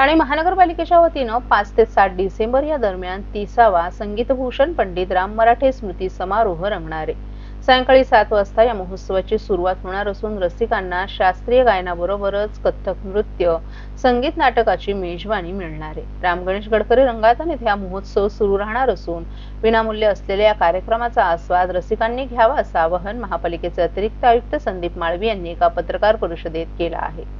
ठाणे महानगरपालिकेच्या वतीनं पाच ते सात डिसेंबर या दरम्यान तिसावा संगीतभूषण पंडित राम मराठे स्मृती समारोह रंगणार आहे. सायंकाळी सात वाजता या महोत्सवाची सुरुवात होणार असून रसिकांना शास्त्रीय गायनाबरोबरच कथ्थक नृत्य संगीत नाटकाची मेजवानी मिळणार आहे. राम गणेश गडकरी रंगायतन येथे हा महोत्सव सुरू राहणार असून विनामूल्य असलेल्या या कार्यक्रमाचा आस्वाद रसिकांनी घ्यावा असं आवाहन महापालिकेचे अतिरिक्त आयुक्त संदीप माळवी यांनी एका पत्रकार परिषदेत केलं आहे.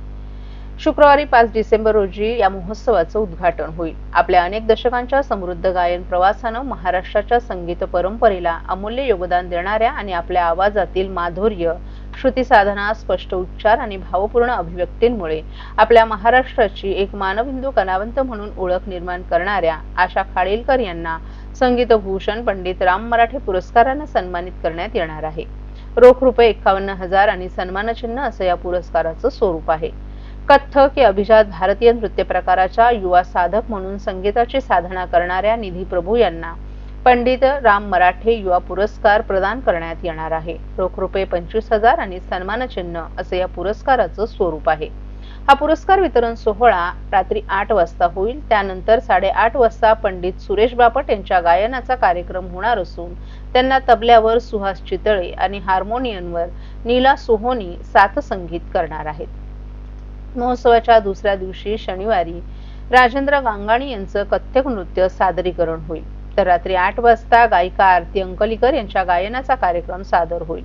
शुक्रवारी पाच डिसेंबर रोजी या महोत्सवाचं उद्घाटन होईल. आपल्या अनेक दशकांच्या समृद्ध गायन प्रवासानं महाराष्ट्राच्या संगीत परंपरेला अमूल्य योगदान देणाऱ्या आणि आपल्या आवाजातील माधुर्य श्रुती साधना स्पष्ट उच्चार आणि भावपूर्ण अभिव्यक्तींमुळे आपल्या महाराष्ट्राची एक मानबिंदू कलावंत म्हणून ओळख निर्माण करणाऱ्या आशा खाडीलकर यांना संगीतभूषण पंडित राम मराठे पुरस्कारानं सन्मानित करण्यात येणार आहे. रोख रुपये एकावन्न हजार आणि सन्मानचिन्ह असं या पुरस्काराचं स्वरूप आहे. कथ्थक हे अभिजात भारतीय नृत्य प्रकाराच्या युवा साधक म्हणून संगीताची साधना करणाऱ्या निधी प्रभू यांना पंडित राम मराठे युवा पुरस्कार प्रदान करण्यात येणार आहे. रोख रुपये पंचवीस हजार आणि सन्मानचिन्ह असे या पुरस्काराचं स्वरूप आहे. हा पुरस्कार वितरण सोहळा रात्री आठ वाजता होईल. त्यानंतर साडेआठ वाजता पंडित सुरेश बापट यांच्या गायनाचा कार्यक्रम होणार असून त्यांना तबल्यावर सुहास चितळे आणि हार्मोनियमवर नीला सोहोनी साथसंगीत करणार आहेत. महोत्सवाच्या दुसऱ्या दिवशी शनिवारी राजेंद्र गांगाणी यांचं कथ्थक नृत्य सादरीकरण होईल. तर रात्री आठ वाजता गायिका आरती अंकलीकर यांच्या गायनाचा कार्यक्रम सादर होईल.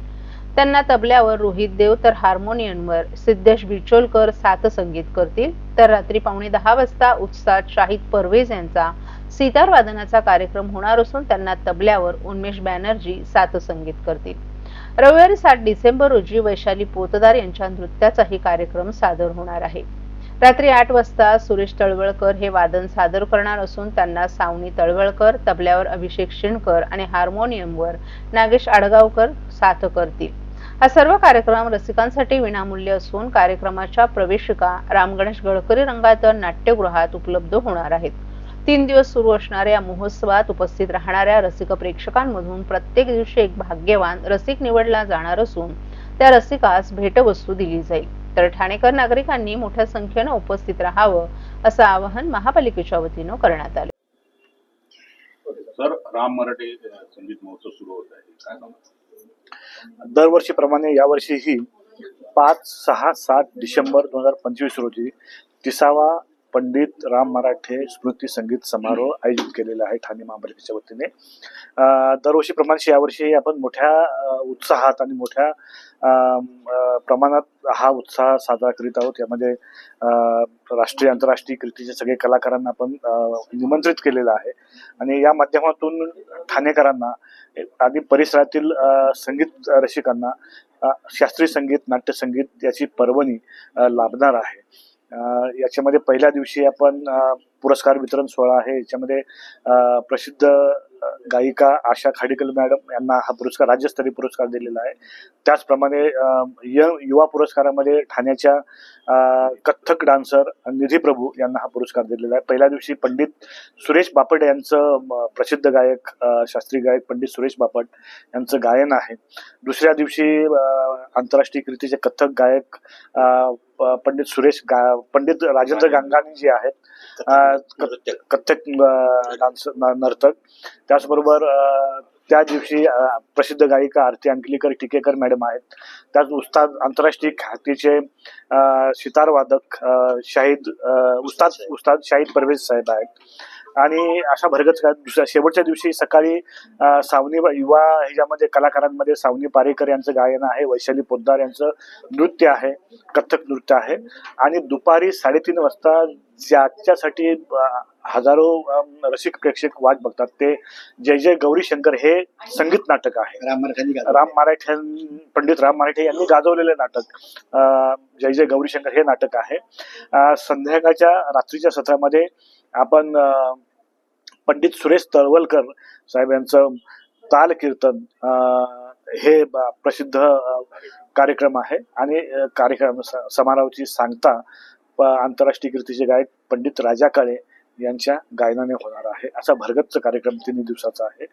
त्यांना तबल्यावर रोहित देव तर हार्मोनियमवर सिद्धेश बिचोलकर सात संगीत करतील. तर रात्री पावणे दहा वाजता उत्साह शाहिद परवेज यांचा सितार वादनाचा कार्यक्रम होणार असून त्यांना तबल्यावर उन्मेष बॅनर्जी साथ संगीत करतील. रविवारी सात डिसेंबर रोजी वैशाली पोतदार यांच्या नृत्याचाही कार्यक्रम सादर होणार आहे. रात्री आठ वाजता सुरेश तळवळकर हे वादन सादर करणार असून त्यांना सावनी तळवळकर तबल्यावर अभिषेक शिणकर आणि हार्मोनियमवर नागेश आडगावकर साथ करतील. हा सर्व कार्यक्रम रसिकांसाठी विनामूल्य असून कार्यक्रमाच्या प्रवेशिका रामगणेश गडकरी रंगायतन नाट्यगृहात उपलब्ध होणार आहेत. तीन दिवस सुरू असणाऱ्या या महोत्सवात उपस्थित राहणाऱ्या रसिक प्रेक्षकांमधून प्रत्येक दिवशी एक भाग्यवान रसिक निवडला जाणार असून त्या रसिकास भेटवस्तू दिली जाईल. तर ठाणेकर नागरिकांनी मोठ्या संख्येनं उपस्थित राहावं असं आवाहन महापालिकेच्या वतीनं करण्यात आलं. सर राम मराठे संगीत महोत्सव सुरू होत आहे. दरवर्षीप्रमाणे यावर्षीही पाच सहा सात डिसेंबर दोन हजार पंचवीस रोजी तिसावा पंडित राम मराठे स्मृती संगीत समारोह आयोजित केलेला आहे ठाणे महापालिकेच्या वतीने. दरवर्षीप्रमाणे यावर्षी आपण मोठ्या उत्साहात आणि मोठ्या प्रमाणात हा उत्साह साजरा करीत आहोत. यामध्ये राष्ट्रीय आंतरराष्ट्रीय कीर्तीचे सगळे कलाकारांना आपण निमंत्रित केलेलं आहे. आणि या माध्यमातून ठाणेकरांना आणि परिसरातील संगीत रसिकांना शास्त्रीय संगीत नाट्यसंगीत याची पर्वणी लाभणार आहे. याच्यामध्ये पहिल्या दिवशी आपण पुरस्कार वितरण सोहळा आहे. याच्यामध्ये प्रसिद्ध गायिका आशा खाडीकल मॅडम यांना हा पुरस्कार राज्यस्तरीय पुरस्कार दिलेला आहे. त्याचप्रमाणे य- युवा पुरस्कारामध्ये ठाण्याच्या कथ्थक डान्सर निधी प्रभू यांना हा पुरस्कार दिलेला आहे. पहिल्या दिवशी पंडित सुरेश बापट यांचं प्रसिद्ध गायक शास्त्रीय गायक पंडित सुरेश बापट यांचं गायन आहे. दुसऱ्या दिवशी आंतरराष्ट्रीय कृतीचे कथ्थक गायक पंडित सुरेश गा पंडित राजेंद्र गांगाणी जे आहेत कथ्थक अ, डान्स न- नर्तक. त्याचबरोबर त्या दिवशी प्रसिद्ध गायिका आरती अंकलीकर टिकेकर मॅडम आहेत. त्याच उस्ताद आंतरराष्ट्रीय ख्यातीचे अ, सितार वादक अ, शाहिद उस्ताद उस्ताद शाहिद परवेज साहेब आहेत. आणि अशा भरगत का दुसऱ्या शेवटच्या दिवशी सकाळी सावनी युवा ह्याच्यामध्ये कलाकारांमध्ये सावनी पारेकर यांचं गायन आहे वैशाली पोद्दार यांचं नृत्य आहे कथ्थक नृत्य आहे. आणि दुपारी साडेतीन वाजता ज्याच्यासाठी हजारो रसिक प्रेक्षक वाट बघतात ते जय जय गौरी शंकर हे संगीत नाटक आहे. राम मराठ्यांनी राम मराठे पंडित राम मराठे यांनी गाजवलेले नाटक जय जय गौरी शंकर हे नाटक आहे. संध्याकाळच्या रात्रीच्या सत्रामध्ये आपण पंडित सुरेश तळवलकर साहेब यांचं ताल कीर्तन हे प्रसिद्ध कार्यक्रम आहे. आणि कार्यक्रम समारोहाची सांगता आंतरराष्ट्रीय कीर्तीचे गायक पंडित राजा काळे यांच्या गायनाने होणार आहे. असा भरगतचा कार्यक्रम तिन्ही दिवसाचा आहे.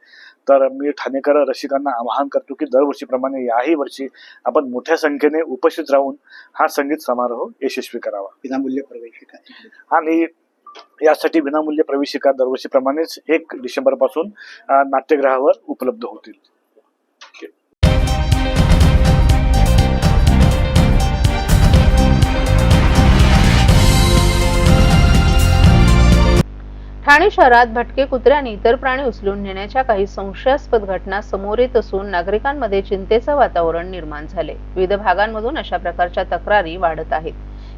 तर मी ठाणेकर रसिकांना आवाहन करतो की दरवर्षीप्रमाणे याही वर्षी आपण मोठ्या संख्येने उपस्थित राहून हा संगीत समारोह यशस्वी करावा. विनामूल्य प्रवेशिका. आणि यासाठी विनामूल्य प्रवेशिका दरवर्षीप्रमाणेच एक डिसेंबरपासून नाट्यगृहावर उपलब्ध होतील. ठाणे शहरात भटके कुत्रे आणि इतर प्राणी उचलून नेण्याच्या काही संशयास्पद घटना समोर येत असून नागरिकांमध्ये चिंतेचं वातावरण निर्माण झाले. विविध भागांमधून अशा प्रकारच्या तक्रारी वाढत आहेत.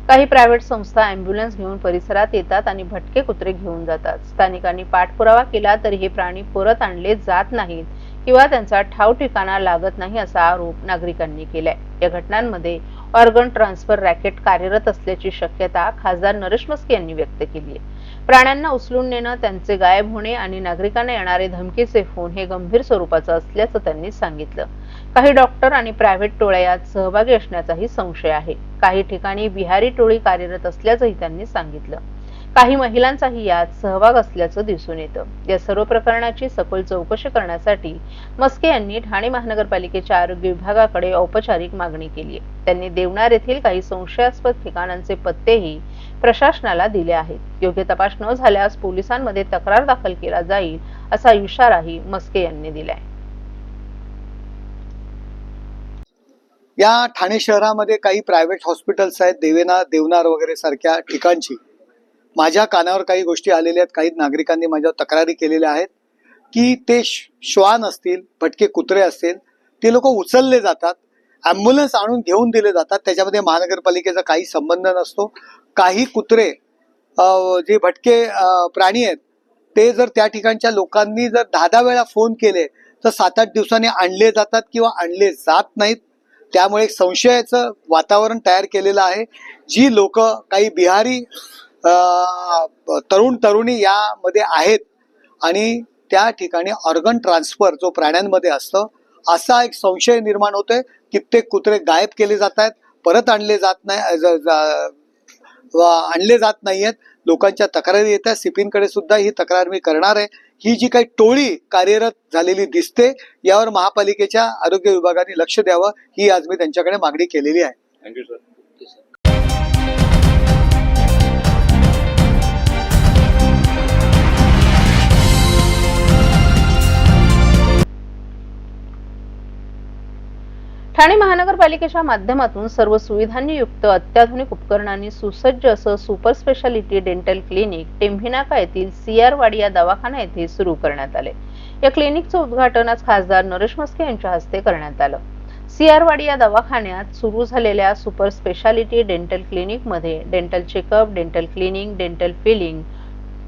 काही प्रायव्हेट संस्था अँब्युलन्स घेऊन परिसरात येतात आणि भटके कुत्रे घेऊन जातात. स्थानिकांनी पाठपुरावा केला तरी हे प्राणी परत आणले जात नाहीत किंवा त्यांचा ठाव ठिकाणा लागत नाही असा आरोप नागरिकांनी केलाय. या घटनांमध्ये ऑर्गन ट्रान्सफर रॅकेट कार्यरत असल्याची शक्यता खासदार नरेश मस्के यांनी व्यक्त केली आहे. प्राण्यांना उचलून नेणं त्यांचे गायब होणे आणि नागरिकांना येणारे धमकीचे फोन हे गंभीर स्वरूपाचं असल्याचं त्यांनी सांगितलं. काही डॉक्टर आणि प्रायव्हेट टोळ्या यात सहभागी असण्याचाही संशय आहे. काही ठिकाणी बिहारी टोळी कार्यरत असल्याचंही त्यांनी सांगितलं. काही महिलांचाही यात सहभाग असल्याचं दिसून येतं. या सर्व प्रकरणाची सखोल चौकशी करण्यासाठी मस्के यांनी ठाणे महानगरपालिकेच्या आरोग्य विभागाकडे औपचारिक मागणी केली आहे. त्यांनी देवणार येथील काही संशयास्पद ठिकाणांचे पत्तेही प्रशासनाला दिले आहेत. योग्य तपास न झाल्यास पोलिसांमध्ये तक्रार दाखल केला जाईल असा इशाराही मस्के यांनी दिलाय. या ठाणे शहरामध्ये काही प्रायव्हेट हॉस्पिटल्स आहेत देवेना देवनार वगैरे सारख्या ठिकाणची. माझ्या कानावर काही गोष्टी आलेल्या आहेत काही नागरिकांनी माझ्यावर तक्रारी केलेल्या आहेत की ते श्वान असतील भटके कुत्रे असतील ते लोक उचलले जातात ॲम्ब्युलन्स आणून घेऊन दिले जातात त्याच्यामध्ये महानगरपालिकेचा काही संबंध नसतो. काही कुत्रे जे भटके प्राणी आहेत ते जर त्या ठिकाणच्या लोकांनी जर दहा दहा वेळा फोन केले तर सात आठ दिवसांनी आणले जातात किंवा आणले जात नाहीत. त्यामुळे एक संशयाचं वातावरण तयार केलेलं आहे. जी लोक काही बिहारी तरुण तरुणी यामध्ये आहेत आणि त्या ठिकाणी ऑर्गन ट्रान्सफर जो प्राण्यांमध्ये असतं असा एक संशय निर्माण होतोय. कित्येक कुत्रे गायब केले जात आहेत परत आणले जात नाही ज- व आणले जात नाहीयेत. लोकांच्या तक्रारी येत आहेत. सिपींकडे सुद्धा ही तक्रार मी करणार आहे. ही जी काही टोळी कार्यरत झालेली दिसते यावर महापालिकेच्या आरोग्य विभागाने लक्ष द्यावं ही आज मी त्यांच्याकडे मागणी केलेली आहे. थँक्यू सर ठाणे महानगरपालिकेच्या माध्यमातून सर्व सुविधांनी युक्त अत्याधुनिक उपकरणांनी सुसज्ज असं super speciality dental clinic Tembhinaka येथील सीआर या दवाखाना येथे सुरू करण्यात आले. या क्लिनिकचं उद्घाटन आज खासदार नरेश मस्के यांच्या हस्ते करण्यात आलं. सीआर या दवाखान्यात सुरू झालेल्या सुपर स्पेशालिटी डेंटल क्लिनिकमध्ये dental checkup dental cleaning dental filling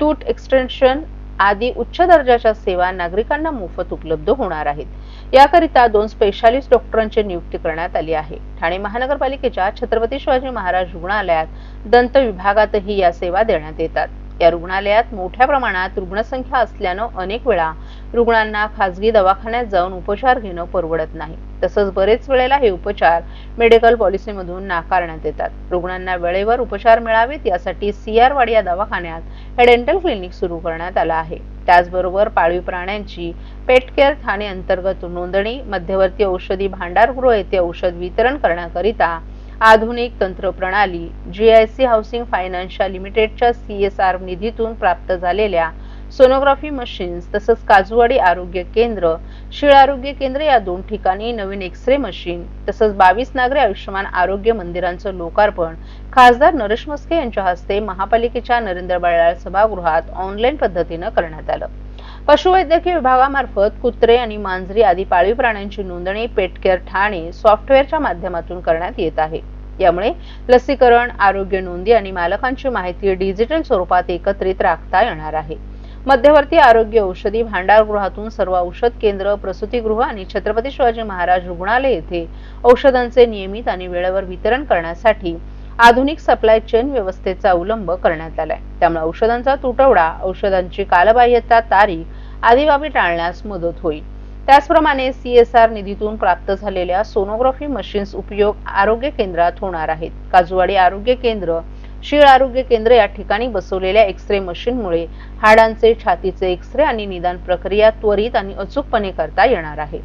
tooth extension आदी उच्च दर्जाच्या सेवा नागरिकांना मोफत उपलब्ध होणार आहेत. याकरिता दोन स्पेशालिस्ट डॉक्टरांची नियुक्ती करण्यात आली आहे. ठाणे महानगरपालिकेच्या छत्रपती शिवाजी महाराज रुग्णालयात दंत विभागातही या सेवा देण्यात येतात. या रुग्णालयात मोठ्या प्रमाणात रुग्णसंख्या असल्यानं अनेक वेळा रुग्णांना खासगी दवाखान्यात जाऊन उपचार घेणं परवडत नाही. तसंच बरेच वेळेला हे उपचार मेडिकल पॉलिसीमधून नाकारण्यात येतात. रुग्णांना वेळेवर उपचार मिळावेत यासाठी सीआर या दवाखान्यात हे डेंटल क्लिनिक सुरू करण्यात आलं आहे. त्याचबरोबर पाळीव प्राण्यांची पेट केअर ठाणे अंतर्गत नोंदणी मध्यवर्ती औषधी भांडारगृह येथे औषध वितरण करण्याकरिता आधुनिक तंत्र प्रणाली सी हाऊसिंग फायनान्शियल लिमिटेडच्या सी एस आर निधीतून प्राप्त झालेल्या सोनोग्राफी मशीन्स तसंच काजूवाडी आरोग्य केंद्र शीळ आरोग्य केंद्र या दोन ठिकाणी नवीन एक्स रे मशीन तसंच बावीस नागरी आयुष्यमान आरोग्य मंदिरांचं लोकार्पण खासदार नरेश मस्के यांच्या हस्ते महापालिकेच्या नरेंद्र बळाळ सभागृहात ऑनलाईन पद्धतीनं करण्यात आलं. पशुवैद्यकीय विभागामार्फत कुत्रे आणि मांजरी आदी पाळीव प्राण्यांची नोंदणी पेटकेअर ठाणे सॉफ्टवेअरच्या माध्यमातून करण्यात येत आहे. यामुळे लसीकरण आरोग्य नोंदी आणि मालकांची माहिती डिजिटल स्वरूपात एकत्रित राखता येणार आहे. मध्यवर्ती आरोग्य औषधी भांडारगृहातून सर्व औषध केंद्र प्रसूतीगृह आणि छत्रपती शिवाजी महाराज रुग्णालय येथे औषधांचे नियमित आणि वेळेवर वितरण करण्यासाठी आधुनिक सप्लाय चेन व्यवस्थेचा अवलंब करण्यात आलाय. त्यामुळे औषधांचा तुटवडा औषधांची कालबाह्यता तारीख आदी बाबी टाळण्यास मदत होईल. त्याचप्रमाणे सीएसआर निधीतून प्राप्त झालेल्या सोनोग्राफी मशीन्स उपयोग आरोग्य केंद्रात होणार आहेत. काजूवाडी आरोग्य केंद्र शीळ आरोग्य केंद्र या ठिकाणी बसवलेल्या एक्सरे मशीनमुळे हाडांचे छातीचे एक्सरे आणि निदान प्रक्रिया त्वरित आणि अचूकपणे करता येणार आहे.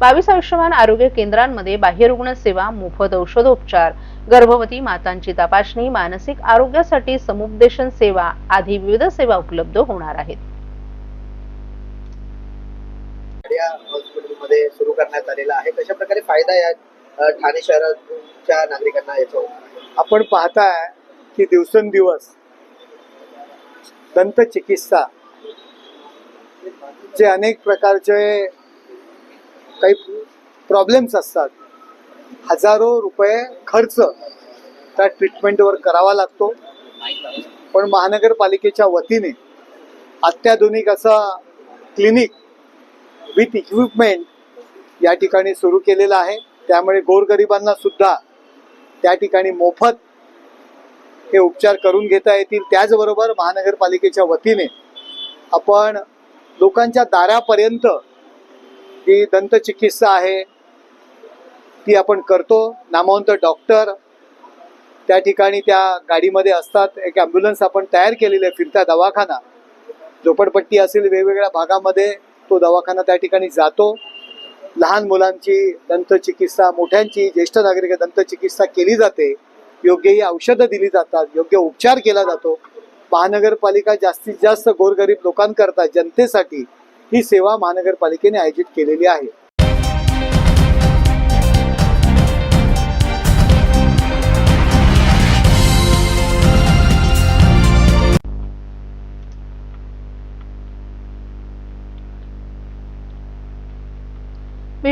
बावीस आयुष्यमान आरोग्य केंद्रांमध्ये बाह्यरुग्ण सेवा मोफत औषधोपचार गर्भवती मातांची तपासणी मानसिक आरोग्यासाठी समुपदेशन सेवा आदी विविध सेवा उपलब्ध होणार आहेत. या हॉस्पिटलमध्ये सुरू करण्यात आलेला आहे. कशा प्रकारे फायदा या ठाणे शहराच्या नागरिकांना याचा आपण पाहताय की दिवसेंदिवस दंत चिकित्सा जे अनेक प्रकारचे काही प्रॉब्लेम्स असतात. हजारो रुपये खर्च त्या ट्रीटमेंटवर करावा लागतो. पण महानगरपालिकेच्या वतीने अत्याधुनिक असं क्लिनिक विथ इक्विपमेंट या ठिकाणी सुरू केलेलं आहे. त्यामुळे गोरगरिबांना सुद्धा त्या ठिकाणी मोफत हे उपचार करून घेता येतील. त्याचबरोबर महानगरपालिकेच्या वतीने आपण लोकांच्या दारापर्यंत जी दंतचिकित्सा आहे ती आपण करतो. नामवंत डॉक्टर त्या ठिकाणी त्या गाडीमध्ये असतात. एक ॲम्ब्युलन्स आपण तयार केलेली आहे फिरता दवाखाना. झोपडपट्टी असेल वेगवेगळ्या भागामध्ये तो दवाखाना त्या ठिकाणी जातो. लहान मुलांची दंतचिकित्सा मोठ्यांची ज्येष्ठ नागरिक दंतचिकित्सा केली जाते. योग्य ही औषधं दिली जातात योग्य उपचार केला जातो. महानगरपालिका जास्तीत जास्त गोरगरीब लोकांकरता जनतेसाठी ही सेवा महानगरपालिकेने आयोजित केलेली आहे.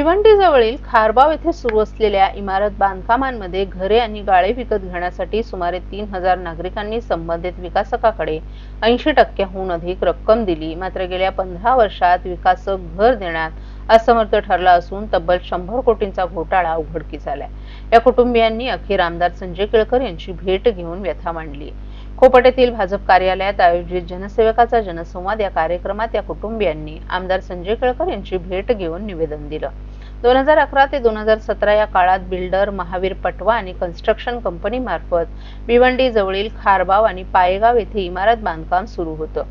भिवंडी जवळील खारबाव येथे सुरू असलेल्या इमारत बांधकामांमध्ये घरे आणि गाळे विकत घेण्यासाठी सुमारे तीन हजार नागरिकांनी संबंधित विकासकाकडे ऐंशी टक्क्याहून अधिक रक्कम दिली. मात्र गेल्या पंधरा वर्षात विकासक घर देण्यात असमर्थ ठरला असून तब्बल शंभर कोटींचा घोटाळा उघडकीस आलाय. या कुटुंबियांनी अखेर आमदार संजय केळकर यांची भेट घेऊन व्यथा मांडली. खोपट येथील भाजप कार्यालयात आयोजित जनसेवकाचा जनसंवाद या कार्यक्रमात या कुटुंबियांनी आमदार संजय केळकर यांची भेट घेऊन निवेदन दिलं. दोन हजार अकरा ते दोन हजार सतरा या काळात बिल्डर महावीर पटवा आणि कन्स्ट्रक्शन कंपनी मार्फत भिवंडी जवळील खारबाव आणि पायगाव येथे इमारत बांधकाम सुरू होतं.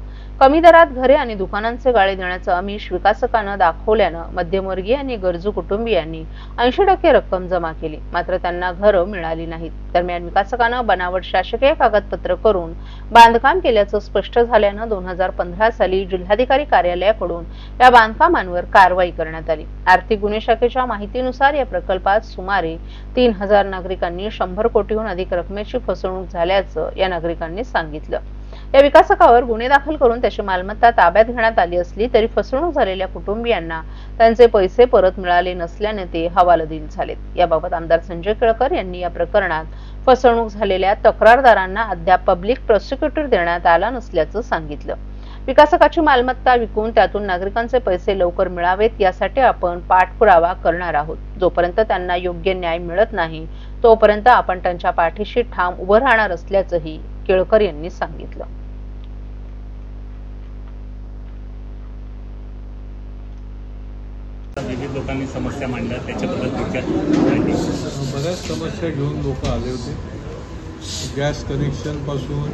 कमी दरात घरे आणि दुकानांचे गाळे देण्याचं अमिष विकासकानं दाखवल्यानं मध्यमवर्गीय आणि गरजू कुटुंबियांनी ऐंशी टक्के रक्कम जमा केली. मात्र त्यांना घरं मिळाली नाहीत. दरम्यान विकासकानं बनावट शासकीय कागदपत्र करून बांधकाम केल्याचं स्पष्ट झाल्यानं दोन हजार पंधरा साली जिल्हाधिकारी कार्यालयाकडून या बांधकामांवर कारवाई करण्यात आली. आर्थिक गुन्हे शाखेच्या माहितीनुसार या प्रकल्पात सुमारे तीन हजार नागरिकांनी शंभर कोटीहून अधिक रकमेची फसवणूक झाल्याचं या नागरिकांनी सांगितलं. या विकासकावर गुन्हे दाखल करून त्याची मालमत्ता ताब्यात घेण्यात आली असली तरी फसवणूक झालेल्या कुटुंबियांना त्यांचे पैसे परत मिळाले नसल्याने ते हवालदिल झालेत. याबाबत आमदार संजय केळकर यांनी या प्रकरणात फसवणूक झालेल्या तक्रारदारांना अद्याप पब्लिक प्रॉसिक्युटर देण्यात आला नसल्याचं सांगितलं. विकासकाची मालमत्ता विकून त्यातून नागरिकांचे पैसे लवकर मिळावेत यासाठी आपण पाठपुरावा करणार आहोत. जोपर्यंत त्यांना योग्य न्याय मिळत नाही तोपर्यंत आपण त्यांच्या पाठीशी ठाम उभं राहणार असल्याचंही केळकर यांनी सांगितलं. विविध लोकांनी समस्या मांडल्या त्याच्याबद्दल थोडक्यात बऱ्याच समस्या घेऊन लोक आले होते. गॅस कनेक्शनपासून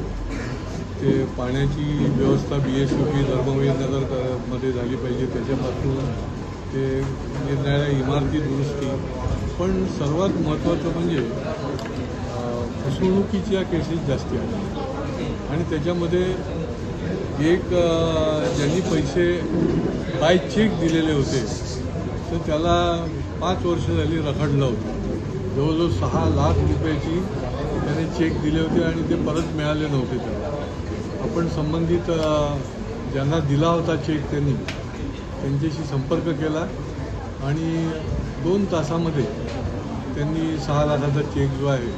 ते पाण्याची व्यवस्था बी एस यू पी धर्मवीरनगरमध्ये झाली पाहिजे त्याच्यापासून ते निरनिराळ्या इमारती दुरुस्ती. पण सर्वात महत्त्वाचं म्हणजे फसवणुकीच्या केसेस जास्ती आहेत. आणि त्याच्यामध्ये एक ज्यांनी पैसे बाय चेक दिलेले होते तर त्याला पाच वर्ष झाली रखडलं होतं. जवळजवळ सहा लाख रुपयाची त्याने चेक दिले होते आणि ते परत मिळाले नव्हते त्याला. आपण संबंधित ज्यांना दिला होता चेक त्यांनी त्यांच्याशी संपर्क केला आणि दोन तासामध्ये त्यांनी सहा लाखाचा चेक जो आहे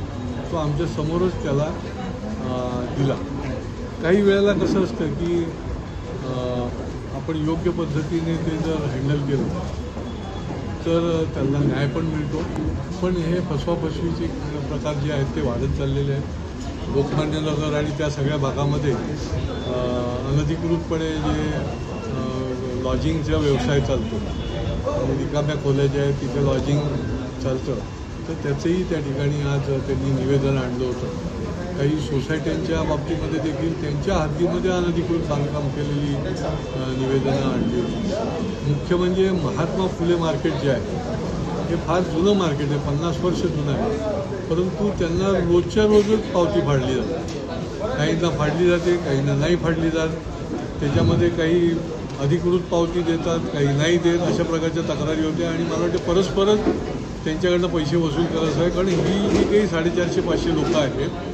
तो आमच्या समोरच त्याला दिला. काही वेळेला कसं असतं की आपण योग्य पद्धतीने ते जर हँडल केलं तर त्यांना न्याय पण मिळतो. पण हे फसवाफसवीचे प्रकार जे आहेत ते वाढत चाललेले आहेत. लोकमान्य नगर आणि त्या सगळ्या भागामध्ये अनधिकृतपणे जे लॉजिंगचा व्यवसाय चालतो. रिकाम्या खोल्या ज्या आहेत तिथे लॉजिंग चालतं. तर त्याचंही त्या ठिकाणी आज त्यांनी निवेदन आणलं होतं. काही सोसायट्यांच्या बाबतीमध्ये देखील त्यांच्या हद्दीमध्ये अनधिकृत बांधकाम केलेली निवेदनं आणली होती. मुख्य म्हणजे महात्मा फुले मार्केट जे आहे हे फार जुनं मार्केट आहे पन्नास वर्ष जुनं आहे. परंतु त्यांना रोजच्या रोजच पावती फाडली जाते. काहींना फाडली जाते काहींना नाही फाडली जात. त्याच्यामध्ये काही अधिकृत पावती देतात काही नाही देत अशा प्रकारच्या तक्रारी होत्या. आणि मला वाटते परस्परच त्यांच्याकडनं पैसे वसूल करायचं आहे कारण ही जी काही साडेचारशे पाचशे लोकं आहेत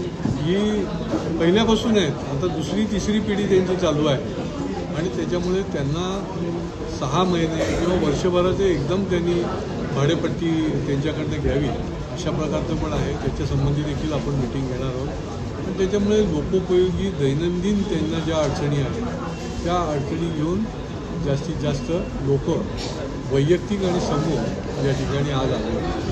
ही पहिल्यापासून आहेत आता दुसरी तिसरी पिढी त्यांची चालू आहे. आणि त्याच्यामुळे त्यांना सहा महिने किंवा वर्षभराचे एकदम त्यांनी भाडेपट्टी त्यांच्याकडनं घ्यावी. अशा प्रकारचं पण आहे. त्याच्यासंबंधी देखील आपण मिटिंग घेणार आहोत. पण त्याच्यामुळे लोकोपयोगी दैनंदिन त्यांना ज्या अडचणी आहेत त्या अडचणी घेऊन जास्तीत जास्त लोक वैयक्तिक आणि समूह या ठिकाणी आज आले. होते